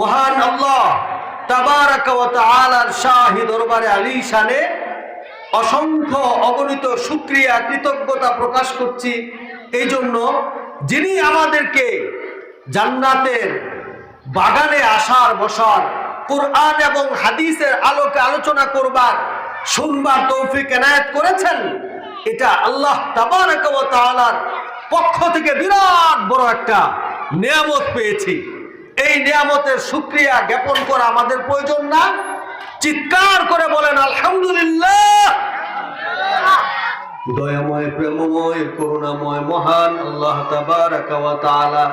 মহান আল্লাহ তাআলার শাহী দরবারে আলী অসংখ্য অগণিত শুক্রিয়া, কৃতজ্ঞতা প্রকাশ করছি। এই জন্য যিনি আমাদেরকে জান্নাতের বাগানে আসার, বসার, কোরআন এবং হাদিসের আলোকে আলোচনা করবার, শুনবার তৌফিক এনায়ত করেছেন, এটা আল্লাহ তাআলার পক্ষ থেকে বিরাট বড় একটা নিয়ামত পেয়েছি। এই নিয়ামতের সুক্রিয়া জ্ঞাপন করা আমাদের প্রয়োজন না। চিৎকার করে বলেন, আলহামদুলিল্লাহ। দয়াময়, প্রেমময়, করুণাময়, মহান আল্লাহ তাআলা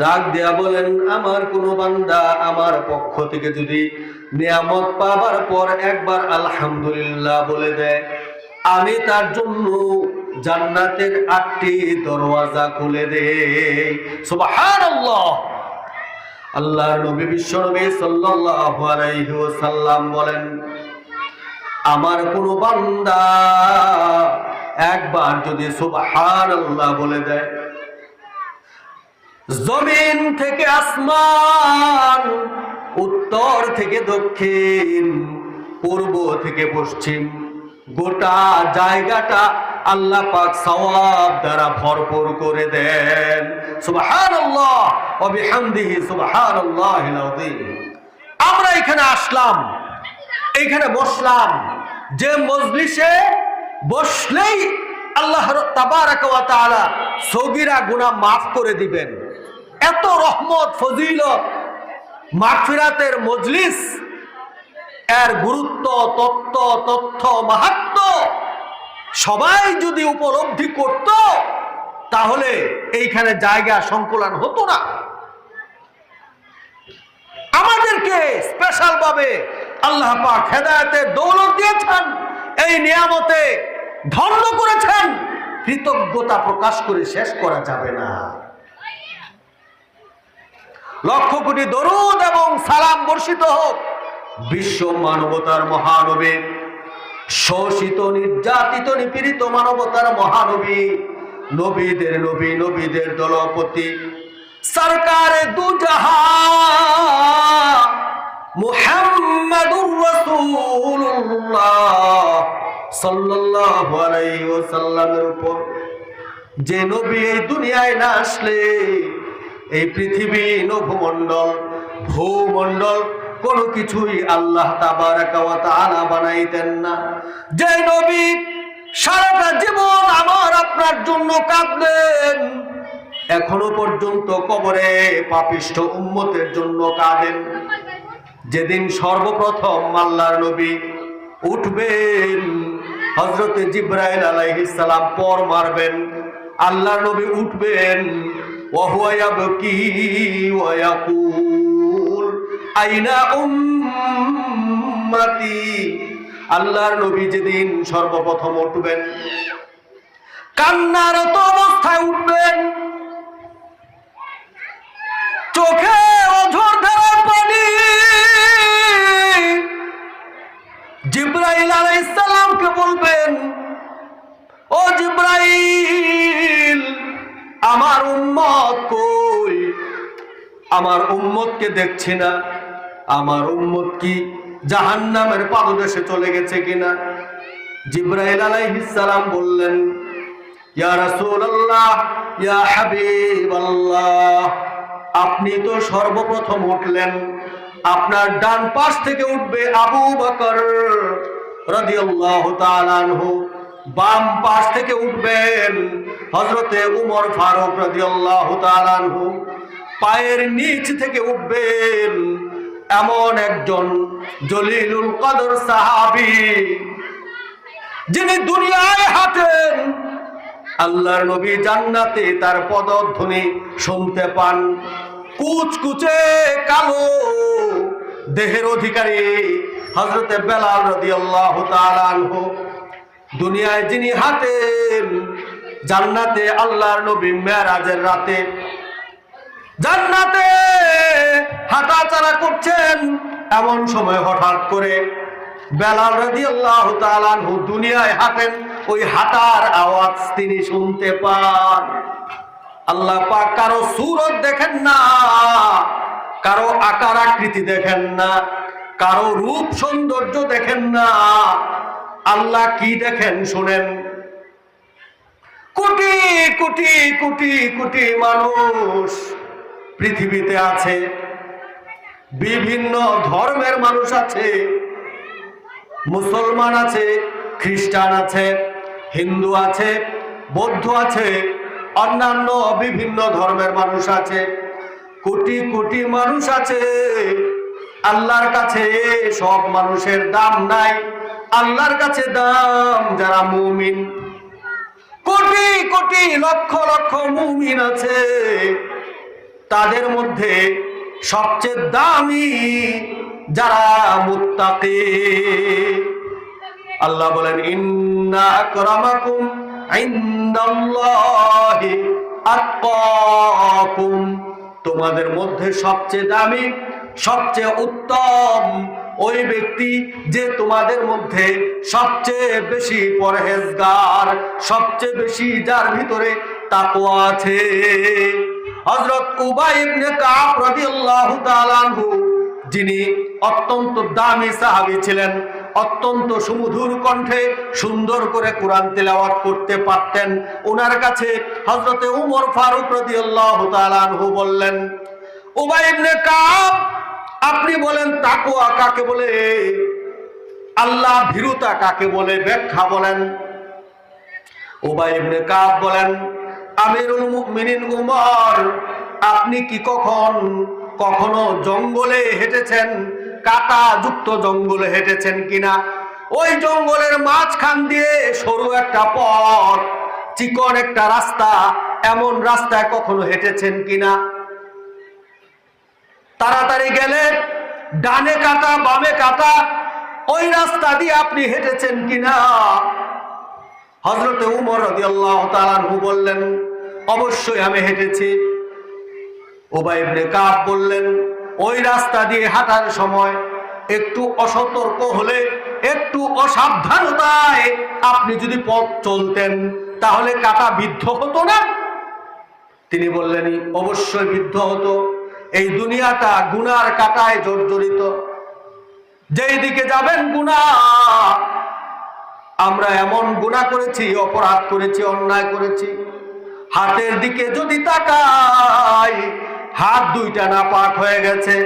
ডাক দেয়া বলেন, আমার কোন বান্দা আমার পক্ষ থেকে যদি নিয়ামত পাবার পর একবার আলহামদুলিল্লাহ বলে দেয়, আমি তার জন্য জান্নাতের আটটি দরওয়াজা খুলে দেই। সুবহানাল্লাহ। আল্লাহর নবী বিশ্ব নবী সাল্লাল্লাহু আলাইহি ওয়াসাল্লাম বলেন, আমার কোন বান্দা একবার যদি সুবহানাল্লাহ বলে দেয়, জমিন থেকে আসমান, উত্তর থেকে দক্ষিণ, পূর্ব থেকে পশ্চিম, গোটা জায়গাটা আল্লাহ পাক সওয়াব দ্বারা ভরপুর করে দেন। সুবহানাল্লাহ ওয়া বিহামদিহি সুবহানাল্লাহিল আযীম। আমরা এখানে আসলাম এইখানে বসলাম। যে মজলিসে বসলেই আল্লাহ তাআলা সগীরা গুনাহ মাফ করে দিবেন। এত রহমত, ফজিলত, মাগফিরাতের মজলিস, এর গুরুত্ব, তত্ত্ব, তথ্য মাহাত্ম সবাই যদি উপলব্ধি করত, তাহলে এইখানে জায়গা সংকুলন হতো না। আমাদেরকে স্পেশাল ভাবে আল্লাহ পাক দৌলত দিয়েছেন, এই নিয়ামতে ধন্য করেছেন। কৃতজ্ঞতা প্রকাশ করে শেষ করা যাবে না। লক্ষ কোটি দরুদ এবং সালাম বর্ষিত হোক। বিশ্ব মানবতার মহানবী শোষিত, নির্যাতিত, নিপীড়িত মানবতার মহানবী, নবীদের নবী, নবীদের দলপতি, সরকারে দুজাহা যে নবী এই দুনিয়ায় না আসলে, এই পৃথিবী নভমণ্ডল, ভূমণ্ডল কোনো কিছুই আল্লাহ তাআলা বানাইতেন না। যে নবী সারাটা জীবন আমার আপনার জন্য কাঁদলেন, এখনও পর্যন্ত কবরে পাপিষ্ঠ উম্মতের জন্য কাঁদেন। যেদিন সর্বপ্রথম মাল্লার নবী উঠবেন হজরতে জিব্রাইল আলাইহিস সালাম পর মারবেন, আল্লাহর নবী উঠবেন ওয়াহুয়া ইয়াবকি ওয়া ইয়াকুল। আইনা উম্মতি। আল্লাহর নবী যেদিন সর্বপ্রথম উঠবেন কান্নারত অবস্থায় উঠবেন, চোখে অঝর ধারার পানি। জিব্রাইল আলাইহিস সালামকে বলবেন, ও জিব্রাইল, আমার উম্মত কই? আমার উম্মতকে দেখছি না। আমার উম্মত কি জাহান্নামের পাদদেশে চলে গেছে কিনা? জিব্রাইল আলাইহিস সালাম বললেন, ইয়া রাসূলুল্লাহ, ইয়া হাবিবাল্লাহ, আপনি তো সর্বপ্রথম উঠলেন। আপনার ডান পাশ থেকে উঠবে আবু বকর রাদিয়াল্লাহু তাআলা আনহু। বাম পাশ থেকে উঠবেন হযরতে উমর ফারুক রাদিয়াল্লাহু তাআলা আনহু। পায়ের নিচ থেকে উঠবেন এমন একজন জলিলুল কদর সাহাবী, যিনি দুনিয়ায় হাঁটেন। আল্লাহর নবী জান্নাতে তার পদধ্বনি শুনতে পান। কুচকুচে কালো দেহের অধিকারী হজরতে বেলাল তাআলা আনহু দুনিয়ায় যিনি হাঁটেন, জান্নাতে আল্লাহর নবী মেরাজের রাতে জান্নাতে হাঁটাচলা করছেন এমন সময় হঠাৎ করে বেলাল রাদিয়াল্লাহু তাআলা আনহু দুনিয়ায় হাঁটেন। ওই হাঁটার আওয়াজ তিনি শুনতে পান। আল্লাহ পাক কারও সুরত দেখেন না, কারও আকার আকৃতি দেখেন না, কারও রূপ সৌন্দর্য দেখেন না। আল্লাহ কি দেখেন শোনেন? কোটি কোটি কোটি কোটি মানুষ পৃথিবীতে আছে। বিভিন্ন ধর্মের মানুষ আছে। মুসলমান আছে, খ্রিস্টান আছে, হিন্দু আছে, বৌদ্ধ আছে, অন্যান্য বিভিন্ন ধর্মের মানুষ আছে। কোটি কোটি মানুষ আছে। আল্লাহর কাছে সব মানুষের দাম নাই। আল্লাহর কাছে দাম যারা মুমিন। কোটি কোটি লক্ষ লক্ষ মুমিন আছে। তাদের মধ্যে সবচেয়ে দামি যারা মুত্তাকি। আল্লাহ বলেন, ইন্না আকরামাকুম ইনদাল্লাহি আতকাকুম। তোমাদের মধ্যে সবচেয়ে দামি, সবচেয়ে উত্তম ওই ব্যক্তি যে তোমাদের মধ্যে সবচেয়ে বেশি পরহেজগার, সবচেয়ে বেশি যার ভিতরে তাকওয়া আছে। হযরত উবাই ইবনে কাব রাদিয়াল্লাহু তাআলা আনহু, যিনি অত্যন্ত দামি সাহাবী ছিলেন, অত্যন্ত সুমধুর কণ্ঠে সুন্দর করে কোরআন তেলাওয়াত করতে পারতেন। ওনার কাছে হযরতে উমর ফারুক রাদিয়াল্লাহু তাআলা আনহু বললেন, উবাই ইবনে কাব, আপনি বলেন তাকওয়া কাকে বলে? আল্লাহ ভীরুতা কাকে বলে? ব্যাখ্যা বলেন। উবাই ইবনে কাব বলেন আমিরুল মুমিনিন উমর, আপনি কি কখন কখনো জঙ্গলে হেঁটেছেন? কাটা যুক্ত জঙ্গলে হেঁটেছেন কিনা? ওই জঙ্গলের মাঝখান দিয়ে সরু একটা পথ, চিকন একটা রাস্তা, এমন রাস্তায় কখনো হেঁটেছেন কিনা? তাড়াতাড়ি গেলে ডানে কাটা, বামে কাটা, ওই রাস্তা দিয়ে আপনি হেঁটেছেন কিনা? হজরতে উমর রাদিয়াল্লাহু তাআলা বললেন অবশ্যই আমি হেঁটেছি। ওবাই ইবনে কাব বললেন, ওই রাস্তা দিয়ে হাঁটার সময় একটু অসতর্ক হলে, একটু অসাবধানতায় আপনি যদি পথ চলতেন, তাহলে কাটা বিদ্ধ হতো না? তিনি বললেন, অবশ্যই বিদ্ধ হতো। এই দুনিয়াটা গুনার কাটায় জর্জরিত। যেই দিকে যাবেন গুনাহ আমরা এমন গুনাহ করেছি, অপরাধ করেছি, অন্যায় করেছি হাতের দিকে যদি তাকাই, হাত দুইটা না পাক হয়ে গেছে।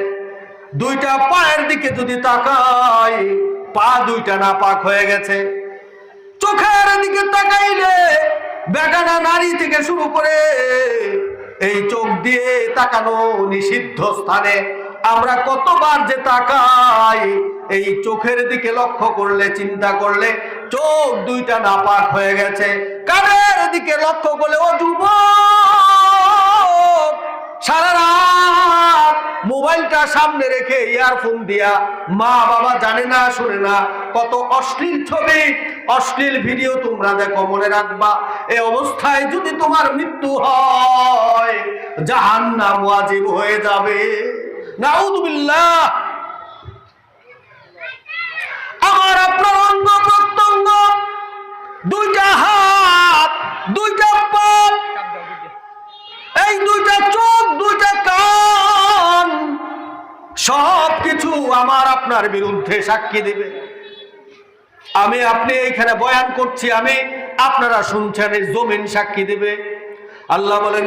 দুইটা পায়ের দিকে যদি তাকাই, পা দুইটা না পাক হয়ে গেছে। চোখের দিকে তাকাইলে বেগানা নারী থেকে শুরু করে এই চোখ দিয়ে তাকানো নিষিদ্ধ স্থানে আমরা কতবার যে তাকাই, এই চোখের দিকে লক্ষ্য করলে, চিন্তা করলে চোখ দুইটা নাপাক হয়ে গেছে। কানের দিকে লক্ষ্য করলে, ও যুবক, সারা রাত মোবাইলটা সামনে রেখে ইয়ারফোন দিয়া মা বাবা জানে না, শুনে না, কত অশ্লীল ছবি, অশ্লীল ভিডিও তোমরা দেখো, মনে রাখবা এই অবস্থায় যদি তোমার মৃত্যু হয় ওয়াজিব হয়ে যাবে। নাউদুবিল্লাহ আপনার বিরুদ্ধে সাক্ষী দিবে। আমি, আপনি এইখানে বয়ান করছি, আমি আপনারা শুনছেন জমিন সাক্ষী দিবে। আল্লাহ বলেন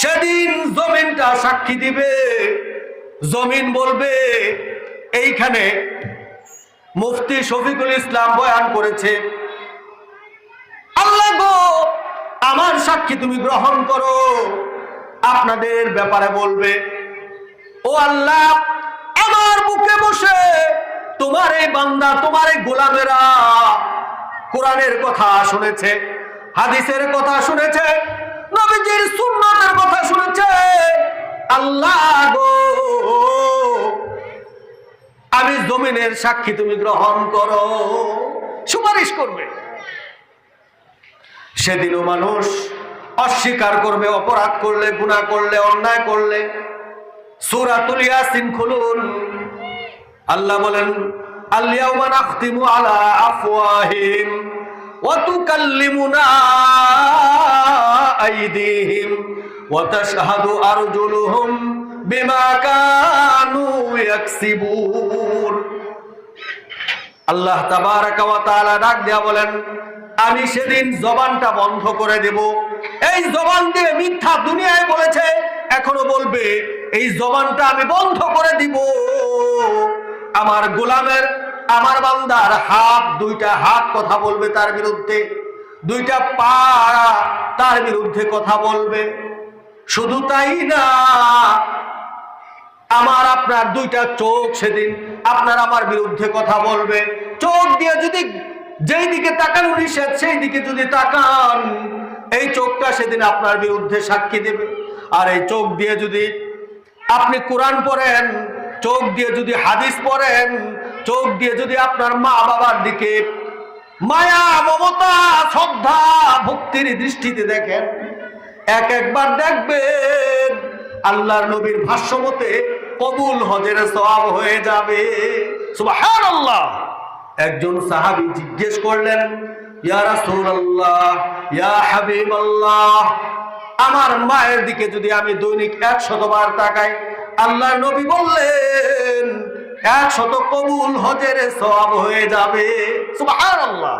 সেদিন জমিনটা সাক্ষী দিবে। জমিন বলবে, এইখানে মুফতি শফিকুল ইসলাম বয়ান করেছে। আল্লাহ আমার সাক্ষী তুমি গ্রহণ করো। আপনাদের ব্যাপারে বলবে, ও আল্লাহ, আমার বুকে বসে তোমার এই বান্দা, তোমার এই গোলামেরা কোরআনের কথা শুনেছে, হাদিসের কথা শুনেছে, নবীজির সুন্নতের কথা শুনেছে। আল্লাহ গো, আমি জমিনের সাক্ষী তুমি গ্রহণ করো, সুপারিশ করবে। সেদিনও মানুষ অস্বীকার করবে, অপরাধ করলে গুণা করলে, অন্যায় করলে। সুরা তুলিয়া সিন খুলুন। আল্লাহ বলেন আলা আইদিহিম আল্লাহ তাবারাকা ওয়া ডাক দেয়া বলেন, আমি সেদিন জবানটা বন্ধ করে দেব। এই জবান দিয়ে মিথ্যা দুনিয়ায় বলেছে, এখনও বলবে, এই জবানটা আমি বন্ধ করে দিব। আমার গোলামের, আমার বান্দার হাত, দুইটা হাত কথা বলবে তার বিরুদ্ধে, দুইটা পা তার বিরুদ্ধে কথা বলবে। শুধু তাই না, আমার আপনার দুইটা চোখ সেদিন আপনার আমার বিরুদ্ধে কথা বলবে। চোখ দিয়ে যদি যেই দিকে তাকানো নিষেধ সেই দিকে যদি তাকান চোখটা সেদিন আপনার বিরুদ্ধে সাক্ষী দেবে। আর এই চোখ দিয়ে যদি আপনি কোরআন পড়েন, চোখ দিয়ে যদি হাদিস পড়েন, চোখ দিয়ে যদি আপনার মা বাবার দিকে মায়া, মমতা, শ্রদ্ধা, ভক্তির দৃষ্টিতে দেখেন, এক একবার দেখবেন আল্লাহর নবীর ভাষ্য মতে কবুল হজের সওয়াব হয়ে যাবে। একজন সাহাবী জিজ্ঞেস করলেন ইয়া আমার মায়ের দিকে যদি আমি দৈনিক এক শতবার তাকাই, আল্লাহ নবী বললেন এক শত কবুল হজের সব হয়ে যাবে। সুবহানাল্লাহ।